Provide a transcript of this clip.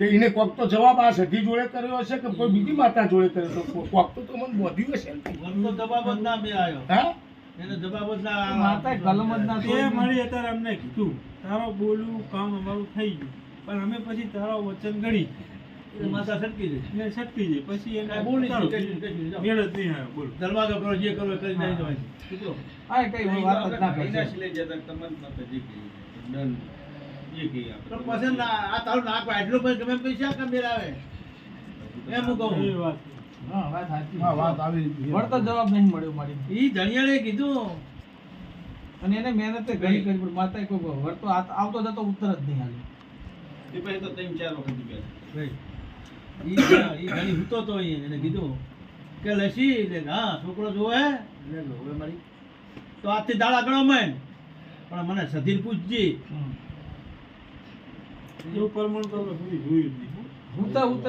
એને કોક તો જવાબ આ સખી જોડે કર્યો હશે કે કોઈ બીજી માતા જોડે કર્યો તો કોક તો મને બોધ્યું હશે. જવાબ જ ના બે આવ્યો હા? એને જવાબ જ ના માતાએ કલમ જ ના તે મારી અત્યારે અમને કીધું તારો બોલવું કામ અમારું થઈ ગયું પણ અમે પછી તારો વચન એ માતા સટકી દે ને છટકી જાય પછી એને બોલી તારું કશું કશું જાઓ. મેળ જ નહીં આવ્યો બોલો. દરવાજો કરો જે કરો કરી નાખી દેવાનું. કીધું. આ કઈ વાત જ ના કરશે. તો પછી ના- આ તારું નાક વાઢલું પછી ગમે એમ પૈસા કેમ મેળાવે? એમ હું કહું. એ વાત હા વાત સાચી. હા વાત આવી. વળતો જવાબ નહીં મળ્યો મારી ઈ ધણિયાળે કીધું. અને એને મહેનત ઘણી કરી પણ માતા કોઈ વળતો આ- આવતો જતો ઉત્તર જ નહીં હાલ્યો ભાઈ, વખત ધણ- ઈ ધણી સૂતો તો અહીં એને કીધું કે લસી, એટલે હા, છોકરો જોવે એટલે હવે મારી તો આજથી દાડા ગણો મેં પણ મને સધીર પૂછજી. એવું પરમણ તો જોયું જ નહીં. ઉત્તર ઉત્તર